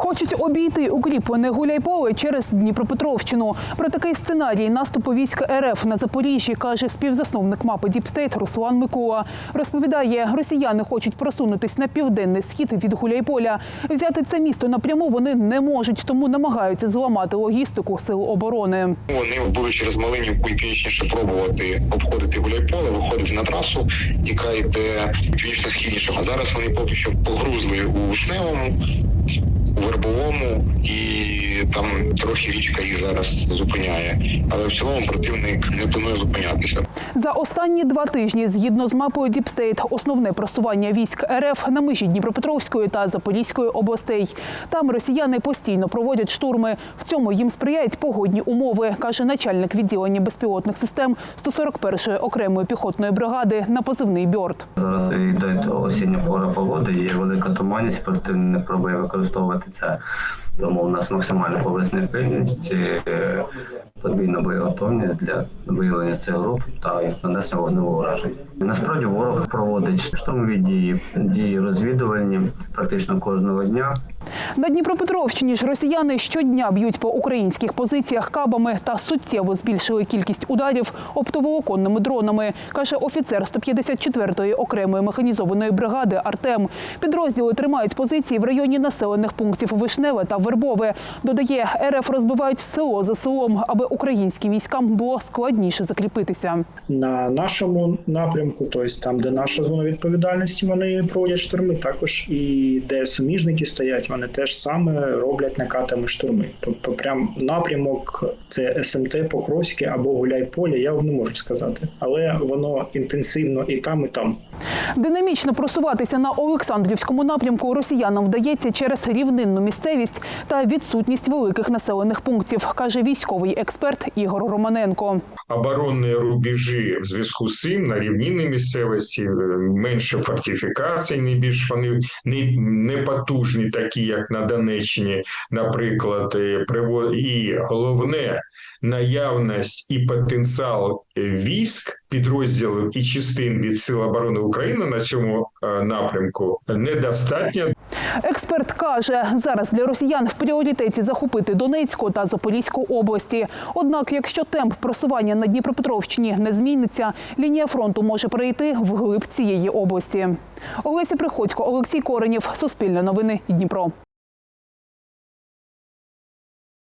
Хочуть обійти укріплене Гуляйполе через Дніпропетровщину. Про такий сценарій наступу військ РФ на Запоріжжі каже співзасновник мапи Діпстейт Руслан Микола. Розповідає, росіяни хочуть просунутись на південний схід від Гуляйполя. Взяти це місто напряму вони не можуть, тому намагаються зламати логістику сил оборони. Вони будуть через Малинівку і північніше пробувати обходити Гуляйполе, виходити на трасу, яка йде північно-східніше. А зараз вони поки що погрузли у Вишневому, у Вербовому, і там трохи річка їх зараз зупиняє. Але в цілому противник не планує зупинятися. За останні два тижні, згідно з мапою Діпстейт, основне просування військ РФ на межі Дніпропетровської та Запорізької областей. Там росіяни постійно проводять штурми. В цьому їм сприяють погодні умови, каже начальник відділення безпілотних систем 141-ї окремої піхотної бригади на позивний Бьорд. Зараз йде осіння пора погоди, є велика туманність, противник не пробує використовувати це. Тому у нас максимальна поверхня пильність, е, подвійна боєготовність для виявлення цих груп та їх нанесення вогневого ураження. Насправді ворог проводить штурмові дії, дії розвідувальні практично кожного дня. На Дніпропетровщині ж росіяни щодня б'ють по українських позиціях кабами та суттєво збільшили кількість ударів оптоволоконними дронами, каже офіцер 154-ї окремої механізованої бригади Артем. Підрозділи тримають позиції в районі населених пунктів Вишневе та Вербове. Додає, РФ розбивають село за селом, аби українським військам було складніше закріпитися. на нашому напрямку, тобто там, де наша зона відповідальності, вони проводять штурми. Також і де суміжники стоять, вони теж саме роблять накатами штурми. Тобто, прям напрямок це СМТ Покровське або Гуляйполе, я вам не можу сказати, але воно інтенсивно і там, і там. Динамічно просуватися на Олександрівському напрямку росіянам вдається через рівнинну місцевість та відсутність великих населених пунктів, каже військовий експерт Ігор Романенко. оборонні рубежі в зв'язку з цим на рівнинній місцевості е, менше фортифікацій, не більш вони не, не потужні, такі як на Донеччині, наприклад, і головне наявність і потенціал військ підрозділів і частин від Сил оборони України на цьому е, напрямку недостатньо Експерт каже, зараз для росіян в пріоритеті захопити Донецьку та Запорізьку області. Однак, якщо темп просування на Дніпропетровщині не зміниться, лінія фронту може перейти вглиб цієї області. Олеся Приходько, Олексій Коренєв, Суспільне новини, Дніпро.